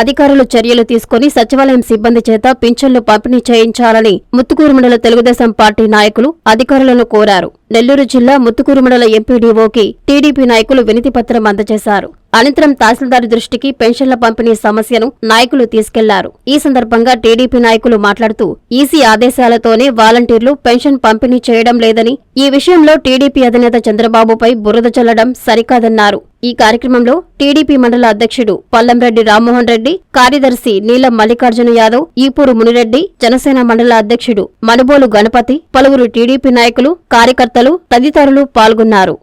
అధికారులు చర్యలు తీసుకుని సచివాలయం సిబ్బంది చేత పింఛన్లు పంపిణీ చేయించాలని ముత్తుకూరు మండల తెలుగుదేశం పార్టీ నాయకులు అధికారులను కోరారు. నెల్లూరు జిల్లా ముత్తుకూరు మండల ఎంపీడీఓకి టీడీపీ నాయకులు వినతి పత్రం అందజేశారు. అనంతరం తహసీల్దార్ దృష్టికి పెన్షన్ల పంపిణీ సమస్యను నాయకులు తీసుకెళ్ళారు. ఈ సందర్భంగా టీడీపీ నాయకులు మాట్లాడుతూ ఈసీ ఆదేశాలతోనే వాలంటీర్లు పెన్షన్ పంపిణీ చేయడం లేదని ఈ విషయంలో టీడీపీ అధినేత చంద్రబాబుపై బురద చల్లడం సరికాదన్నారు. ఈ కార్యక్రమంలో టీడీపీ మండల అధ్యక్షుడు పల్లంరెడ్డి రామ్మోహన్ రెడ్డి కార్యదర్శి నీలం మల్లికార్జున యాదవ్ ఈపూరు మునిరెడ్డి జనసేన మండల అధ్యక్షుడు మనుబోలు గణపతి పలువురు టీడీపీ నాయకులు కార్యకర్తలు తదితరులు పాల్గొన్నారు.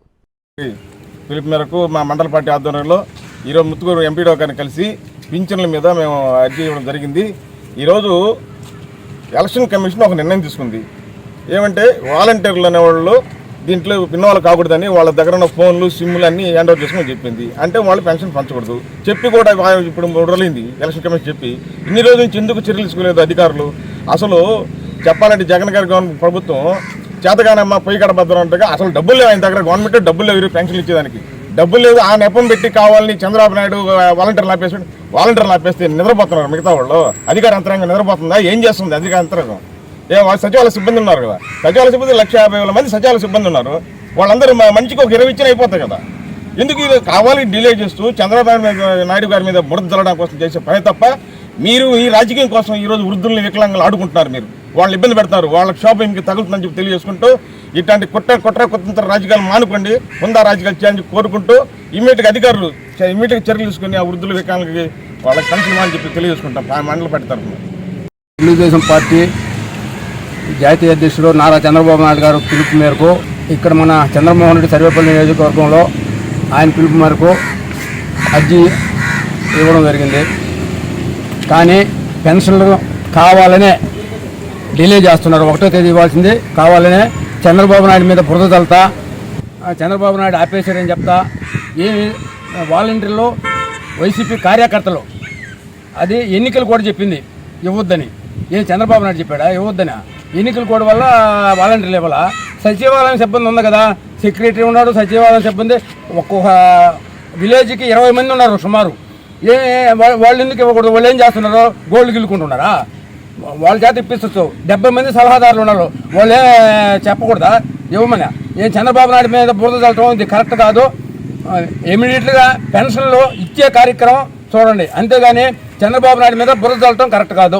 పిలుపు మేరకు మా మండల పార్టీ ఆధ్వర్యంలో ఈరోజు ముత్తుగూరు ఎంపీడో గారిని కలిసి పింఛన్ల మీద మేము అర్జీ ఇవ్వడం జరిగింది. ఈరోజు ఎలక్షన్ కమిషన్ ఒక నిర్ణయం తీసుకుంది. ఏమంటే వాలంటీర్లు అనేవాళ్ళు దీంట్లో పిన్నవాళ్ళు కాకూడదని వాళ్ళ దగ్గర ఉన్న ఫోన్లు సిమ్లు అన్నీ హ్యాండ్ ఓవర్ చేసుకుని చెప్పింది. అంటే వాళ్ళు పెన్షన్ పంచకూడదు. చెప్పి కూడా ఇప్పుడు మూడు ఎలక్షన్ కమిషన్ చెప్పి. ఇన్ని రోజుల నుంచి ఎందుకు చర్యలు తీసుకోలేదు అధికారులు? అసలు చెప్పాలంటే జగన్ గారి గవర్నమెంట్ ప్రభుత్వం చేతగానమ్మ పొయ్యి కడ భద్రం అసలు డబ్బులు లేవు ఆయన దగ్గర. గవర్నమెంట్ డబ్బులు లేవు పెన్షన్ ఇచ్చేదానికి. డబ్బులు లేదు ఆ నెపం పెట్టి కావాలని చంద్రబాబు నాయుడు వాలంటీర్లు ఆపేసి వాలంటీర్లు ఆపేస్తే నిద్రపోతున్నారు మిగతా వాళ్ళు. అధికార యంత్రాంగం నిద్రపోతుందా? ఏం చేస్తుంది అధికార యంత్రాంగం? ఏ సచివాలయ సిబ్బంది ఉన్నారు కదా. సచివాలయ సిబ్బంది లక్ష యాభై వేల మంది సచివాలయ సిబ్బంది ఉన్నారు. వాళ్ళందరూ మంచికి ఒక ఇరవై ఇచ్చిన అయిపోతాయి కదా. ఎందుకు ఇది కావాలి డిలే చేస్తూ చంద్రబాబు నాయుడు- గారి మీద బురద జల్లడం కోసం చేసే పని తప్ప మీరు ఈ రాజకీయం కోసం ఈ రోజు వృద్ధుల్ని వికలాంగులు ఆడుకుంటున్నారు మీరు. వాళ్ళని ఇబ్బంది పెడతారు వాళ్ళ షాపింగ్కి తగులుతుందని చెప్పి తెలియజేసుకుంటూ ఇట్లాంటి కుట్ర కుట్ర కుతంత్ర రాజకీయాలు మానుకోండి హుందా రాజకీయాలు చేయాలని కోరుకుంటూ ఇమీడియట్గా అధికారులు ఇమీడియట్గా చర్యలు తీసుకుని ఆ వృద్ధుల వికాలకి వాళ్ళకి కన్సల్ అని చెప్పి తెలియజేసుకుంటాం. ఆ మండల పార్టీ తరఫున. తెలుగుదేశం పార్టీ జాతీయ అధ్యక్షుడు నారా చంద్రబాబు నాయుడు గారు పిలుపు మేరకు ఇక్కడ మన చంద్రమోహన్ రెడ్డి సర్వేపల్లి నియోజకవర్గంలో ఆయన పిలుపు మేరకు అర్జీ ఇవ్వడం జరిగింది. కానీ పెన్షన్లు కావాలనే డిలే చేస్తున్నారు. ఒకటో తేదీ ఇవ్వాల్సింది. కావాలనే చంద్రబాబు నాయుడు మీద బురద తలతా చంద్రబాబు నాయుడు ఆపేశారని చెప్తా. ఏమి వాలంటీర్లు వైసీపీ కార్యకర్తలు అది ఎన్నికలు కూడా చెప్పింది. ఇవ్వద్దని. ఏ చంద్రబాబు నాయుడు చెప్పాడా? ఇవ్వద్దనా. ఎన్నికల కోడ్ వల్ల వాలంటీర్లు ఇవ్వాలా? సచివాలయం సిబ్బంది ఉంది కదా. సెక్రటరీ ఉన్నాడు సచివాలయం సిబ్బంది. ఒక్కొక్క విలేజ్కి ఇరవై మంది ఉన్నారు సుమారు. ఏ వాళ్ళు ఎందుకు ఇవ్వకూడదు? వాళ్ళు ఏం చేస్తున్నారు? గోల్డ్ గిల్లుకుంటున్నారా? వాళ్ళ చేత ఇప్పించచ్చు డెబ్బై మంది సలహాదారులు ఉన్నారు. వాళ్ళే చెప్పకూడదా? ఇవ్వమని. ఏం చంద్రబాబు నాయుడు మీద బురద చల్లటం ఇది కరెక్ట్ కాదు. ఇమీడియట్గా పెన్షన్లు ఇచ్చే కార్యక్రమం చూడండి. అంతేగాని చంద్రబాబు నాయుడు మీద బురద చల్లటం కరెక్ట్ కాదు.